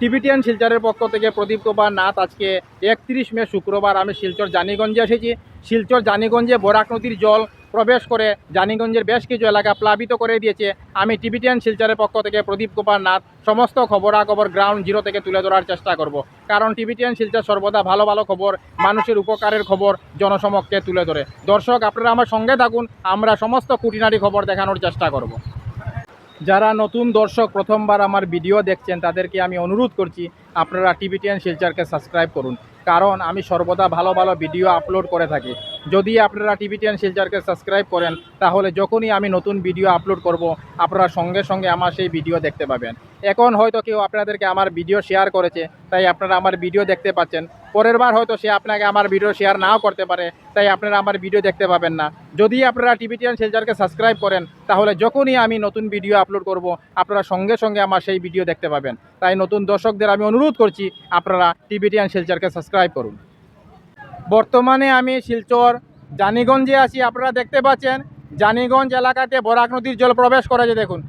Tibetan শিলচরের পক্ষ থেকে প্রদীপ কুমার নাথ আজকে একত্রিশ মে শুক্রবার আমি শিলচর জানিগঞ্জে এসেছি। শিলচর জানিগঞ্জে বরাক নদীর জল প্রবেশ করে জানিগঞ্জের বেশ কিছু এলাকা প্লাবিত করে দিয়েছে। আমি টিবিটিয়ান শিলচরের পক্ষ থেকে প্রদীপ কুমার নাথ সমস্ত খবরাখবর গ্রাউন্ড জিরো থেকে তুলে ধরার চেষ্টা করব। কারণ টিবিটিয়ান শিলচর সর্বদা ভালো ভালো খবর, মানুষের উপকারের খবর জনসমক্ষে তুলে ধরে। দর্শক, আপনারা আমার সঙ্গে থাকুন, আমরা সমস্ত খুঁটিনাটি খবর দেখানোর চেষ্টা করব। যারা নতুন দর্শক প্রথমবার আমার ভিডিও দেখছেন, তাদেরকে আমি অনুরোধ করছি, আপনারা টিভিটিএন শিলচারকে সাবস্ক্রাইব করুন। কারণ আমি সর্বদা ভালো ভালো ভিডিও আপলোড করে থাকি। যদি আপনারা টিভিটিএন শিলচারকে সাবস্ক্রাইব করেন, তাহলে যখনই আমি নতুন ভিডিও আপলোড করব, আপনারা সঙ্গে সঙ্গে আমার সেই ভিডিও দেখতে পাবেন। এখন হয়তো কেউ আপনাদেরকে আমার ভিডিও শেয়ার করেছে, তাই আপনারা আমার ভিডিও দেখতে পাচ্ছেন। পরের বার হয়তো সে আপনাকে আমার ভিডিও শেয়ার নাও করতে পারে, তাই আপনারা আমার ভিডিও দেখতে পাবেন না। যদি আপনারা টিভিটিএন শিলচারকে সাবস্ক্রাইব করেন, তাহলে যখনই আমি নতুন ভিডিও আপলোড করব, আপনারা সঙ্গে সঙ্গে আমার সেই ভিডিও দেখতে পাবেন। তাই নতুন দর্শকদের আমি অনুরোধ করছি, আপনারা টিভিটিএন শিলচরকে সাবস্ক্রাইব করুন। বর্তমানে আমি শিলচর, জানিগঞ্জে আছি, আপনারা দেখতে পাচ্ছেন। জানিগঞ্জ এলাকাতে বরাক নদীর জল প্রবেশ করেছে, দেখুন।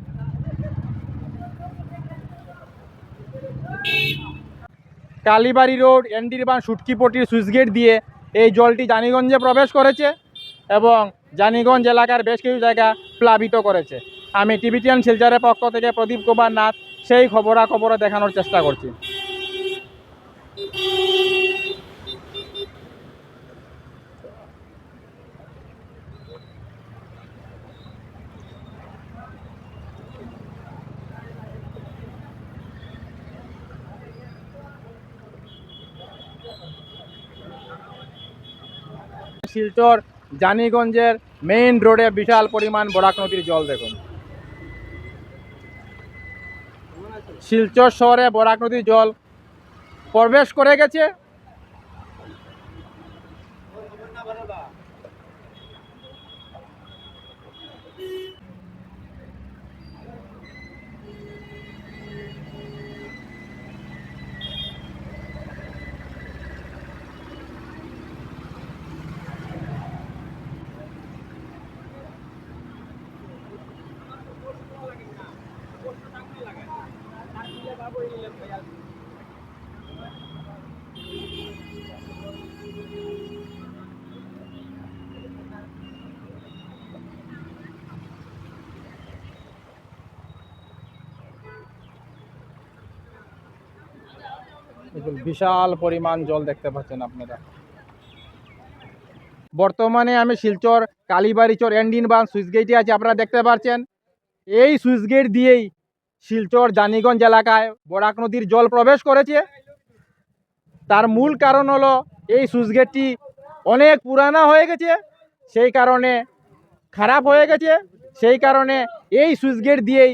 কালীবাড়ি রোড, এনডিরবান সুটকিপটির সুইচ গেট দিয়ে এই জলটি জানিগঞ্জে প্রবেশ করেছে এবং জানিগঞ্জ এলাকার বেশ কিছু জায়গা প্লাবিত করেছে। আমি টিভিটিয়ান শিলচরের পক্ষ থেকে প্রদীপ কুমার নাথ, সেই খবরাখবরও দেখানোর চেষ্টা করছি। শিলচর, জানিগঞ্জের মেইন রোডে বিশাল পরিমাণ বরাক নদীর জল দেখুন। শিলচর শহরে বরাক নদীর জল প্রবেশ করে গেছে। বিশাল পরিমাণ জল দেখতে পাচ্ছেন আপনারা। বর্তমানে আমি শিলচর, কালীবাড়িচর এন্ডিন বান সুইচ গেটে আছে, আপনারা দেখতে পাচ্ছেন। এই সুইচ গেট দিয়েই শিলচর, জানিগঞ্জ এলাকায় বরাক নদীর জল প্রবেশ করেছে। তার মূল কারণ হলো, এই সুইচ গেটটি অনেক পুরানা হয়ে গেছে, সেই কারণে খারাপ হয়ে গেছে, সেই কারণে এই সুইচ গেট দিয়েই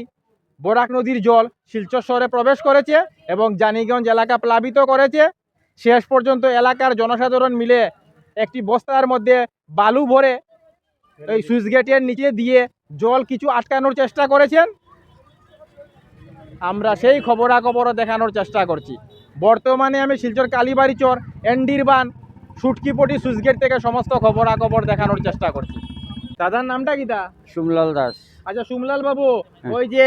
বরাক নদীর জল শিলচর শহরে প্রবেশ করেছে এবং জানিগঞ্জ এলাকা প্লাবিত করেছে। শেষ পর্যন্ত এলাকার জনসাধারণ মিলে একটি বস্তার মধ্যে বালু ভরে এই সুইচ গেটের নিচে দিয়ে জল কিছু আটকানোর চেষ্টা করেছেন। আমরা সেই খবরাখবরও দেখানোর চেষ্টা করছি। বর্তমানে আমি শিলচর কালীবাড়ি চর এন্ডিরবান সুটকিপটি সুইচ গেট থেকে সমস্ত খবরাখবর দেখানোর চেষ্টা করছি। দাদার নামটা কিটা সুমলাল দাস। আচ্ছা সুমলাল বাবু হ্যাঁ। ওই যে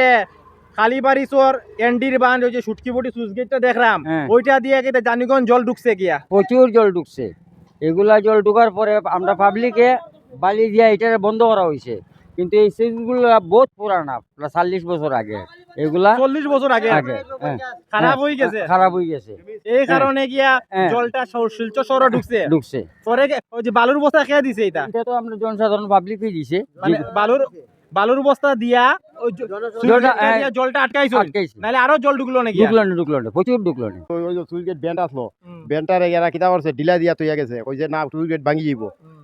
কালীবাড়ি চর এন্ডির বান ওই যে সুটকিপটি সুইচ গেটটা দেখলাম হ্যাঁ। ওইটা দিয়ে কিন্তু জানিগঞ্জ জল ঢুকছে গিয়া। প্রচুর জল ঢুকছে। এগুলা জল ঢুকার পরে আমরা পাবলিকে বালি দিয়া এটা বন্ধ করা হয়েছে কিন্তু এই সেগুলো বহুত পুরানা চল্লিশ বছর আগে। এগুলা চল্লিশ বছর আগে। আগে হ্যাঁ, খারাপ হয়ে গেছে। খারাপ হয়ে গেছে। এই কারণে গিয়া হ্যাঁ। জলটা শিলচর শহরে ঢুকছে। ঢুকছে। পরে ওই যে বালুর বস্তা খেয়ে দিছে এটা? এটা তো আমরা জনসাধারণ পাবলিকই দিছে। মানে বালুর বালুর বস্তা দিয়া জলটা, হ্যাঁ, আটকাইছো নাহলে আরও জল ঢুকলো নাকি? ঢুকলো না ঢুকলো না প্রচুর ঢুকলো না। ওই ওই যে সুইচ গেট ব্যান্ড আসলো। ব্যান্ডটার এরা কিতা করছে ডিলা দিয়া তৈয়া গেছে। ওই যে না সুইচ গেট ভাঙি যাব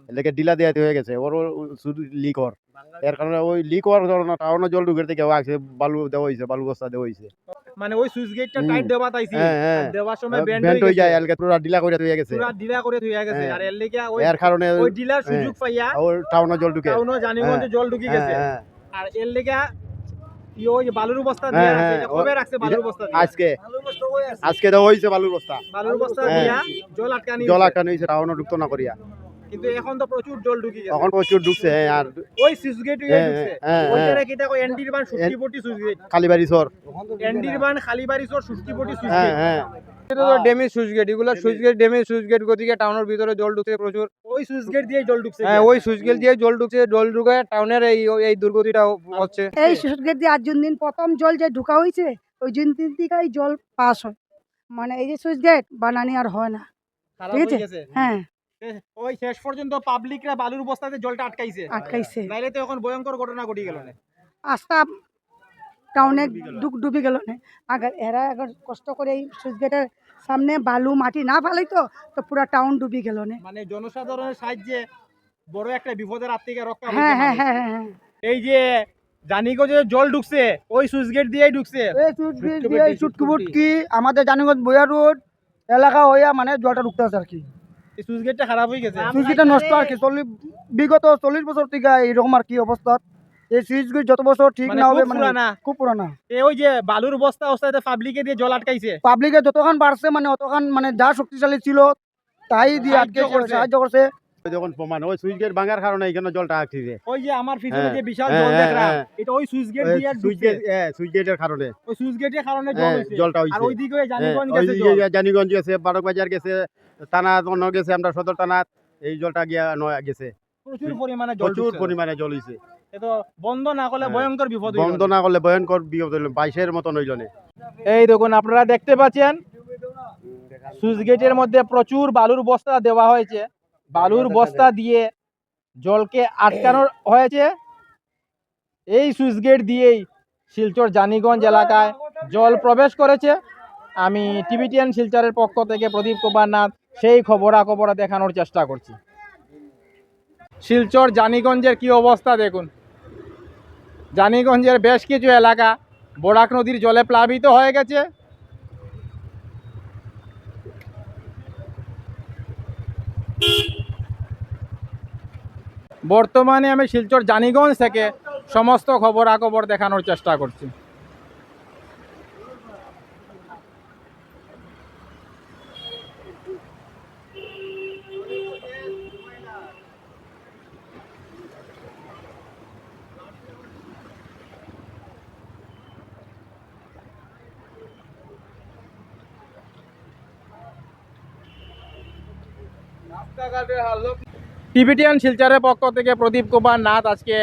এলাকে ডিলা দিয়া হয়ে গেছে। ওর ওর শুধু লিক হর এর কারণে ওই লিক হওয়ার কারণে টাউনে জল ঢুকে থেকে আছে বালু দেওয়া হয়েছে বালু বস্তা দেওয়া হয়েছে মানে ওই সুইচ গেটটা। টাইট দেওয়া তাইছি হ্যাঁ, হ্যাঁ। আর দেওয়ার সময় ব্যান্ড ব্যান্ড হয়ে হয়ে যায় যায় এলাকে পুরো ডিলা করে তৈয়া গেছে। পুরা ঢিলা করে থুইয়া গেছে। হ্যাঁ। আর এর লেগে ওই এর কারণে ওই ডিলার সুযোগ পাইয়া ওর টাউনে জল ঢুকে। টাউনও জানিগঞ্জে জল ঢুকি হ্যাঁ, গেছে হ্যাঁ। আর এর লেগে ওই যে বালুর বস্তা হ্যাঁ, হ্যাঁ, কবে রাখছে বালুর বস্তা আজকে। আজকে দেওয়া হয়েছে বালুর বস্তা। বালুর বস্তা হ্যাঁ। দিয়া জল আটকানি জল নিয়েছে ঢুকতো না করিয়া। কিন্তু এখন তো প্রচুর জল ঢুকে গেছে। এখন প্রচুর ঢুকছে হ্যাঁ, আর ওই সুইচ গেট হ্যাঁ, ঢুকছে। হ্যাঁ, ওইখানে হ্যাঁ। কি দেখো এন্ডির বান সুষ্টি পটি সুইচ গেট কালীবাড়ি সর। এন্ডির বান খালিবাড়ি সর সুষ্টি পটি সুইচ হ্যাঁ গেট হ্যাঁ। এটা তো ড্যামেজ সুইচ গেট এগুলো switch gate damage switch gate গতিকে টাউনের ভিতরে জল ঢুকছে প্রচুর। ওই সুইচ গেট দিয়ে জল ঢুকছে হ্যাঁ ওই সুইচ গেট দিয়ে জল ঢুকছে জল ঢুকে টাউনের এই এই দুর্গতিটা হচ্ছে। এই সুইচ গেট দিয়ে আজ দিন প্রথম জল যে ঢুকা হয়েছে ওই দিন দিন থেকেই জল পাস হয়। মানে এই যে সুইচ গেট বানানি আর হয় না। ঠিক আছে? হ্যাঁ। ওই শেষ পর্যন্ত পাবলিকরা বালুর বস্তাতে জলটা আটকাইছে। আটকাইছে। নাইলে তো এখন ভয়ঙ্কর ঘটনা ঘটে গেল না। আস্তা টাউনে ডুব ডুবি গেল না। আগে এরা আগে কষ্ট করে এই সুইচ গেটের সামনে বালু মাটি না ফেলাই তো তো পুরা টাউন ডুবি গেল না। মানে জনসাধারণের সাহায্যে বড় একটা বিপদের হাত থেকে রক্ষা হ্যাঁ হ্যাঁ হ্যাঁ হ্যাঁ হ্যাঁ। এই যে জানিগঞ্জে জল ঢুকছে ওই সুইচ গেট দিয়েই ঢুকছে। এই চুটকি দিয়ে আমাদের জানিগঞ্জ বইয়া রোড এলাকা হইয়া মানে জলটা ঢুকতে আছে আর কি। সুইচ গেটটা খারাপ হয়ে গেছে। সুইচটা নষ্ট আর কি চল্লিশ বিগত চল্লিশ বছর থেকে এইরকম আর কি অবস্থা। এই সুইচগুলো যত বছর ঠিক মানে না হবে মানে খুব পুরানা। এ ওই যে বালুর বস্তা অবস্থাতে পাবলিকে দিয়ে জল আটকাইছে। পাবলিকে যতক্ষণ বাড়ছে মানে অতক্ষণ মানে যা শক্তিশালী ছিল তাই দিয়ে আটকে সাহায্য করছে। যখন প্রমাণ ওই সুইচ গেট ভাঙার কারণে এখানে জলটা আসছে ওই যে আমার পিছনে হ্যাঁ, যে বিশাল হ্যাঁ, জল হ্যাঁ। এটা ওই সুইচ গেট দিয়ে সুইচ গেট হ্যাঁ সুইচ গেটের কারণে। ওই সুইচ গেটের কারণে জল হইছে জলটা আর হইছে ওইদিকে জানিগঞ্জ গেছে জানিগঞ্জ গেছে বারক বাজার গেছে থানা অন্য গেছে আমরা সদর থানা এই জলটা গিয়া নয়া গেছে। প্রচুর পরিমাণে জল প্রচুর পরিমাণে জল হইছে। এ তো বন্ধ না করলে হ্যাঁ। ভয়ঙ্কর বিপদ বন্ধ না করলে ভয়ঙ্কর বিপদ হইল বাইশের মতন হইল এই দেখুন আপনারা দেখতে পাচ্ছেন সুইচ গেটের মধ্যে প্রচুর বালুর বস্তা দেওয়া হয়েছে। বালুর বস্তা দিয়ে জলকে আটকানো হয়েছে। এই সুইচ গেট দিয়েই শিলচর জানিগঞ্জ এলাকায় জল প্রবেশ করেছে। আমি টিভিটিএন শিলচরের পক্ষ থেকে প্রদীপ কুমার নাথ সেই খবরাখবর দেখানোর চেষ্টা করছি। শিলচর, জানিগঞ্জের কি অবস্থা দেখুন। জানিগঞ্জের বেশ কিছু এলাকা, বরাক নদীর জলে প্লাবিত হয়ে গেছে। বর্তমানে আমি শিলচর, জানিগঞ্জ থেকে সমস্ত খবরাখবর দেখানোর চেষ্টা করছি। টিভিটিয়ান শিলচরের পক্ষ থেকে প্রদীপ কুমার নাথ আজকে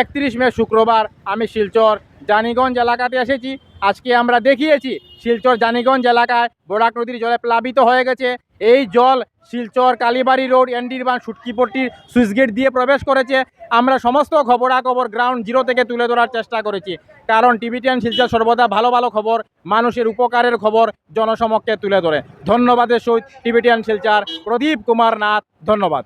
একত্রিশ মে শুক্রবার, আমি শিলচর। জানিগঞ্জ এলাকাতে এসেছি। আজকে আমরা দেখিয়েছি শিলচর জানিগঞ্জ এলাকায় বরাক নদীর জলে প্লাবিত হয়ে গেছে। এই জল শিলচর কালীবাড়ি রোড এন্ডিরবান সুটকিপট্টির সুইচগেট দিয়ে প্রবেশ করেছে। আমরা সমস্ত খবরাখবর গ্রাউন্ড জিরো থেকে তুলে ধরার চেষ্টা করেছি। কারণ টিভিটিয়ান শিলচর সর্বদা ভালো ভালো খবর, মানুষের উপকারের খবর জনসমক্ষে তুলে ধরে। ধন্যবাদের সহিত টিভিটিয়ান শিলচর প্রদীপ কুমার নাথ, ধন্যবাদ।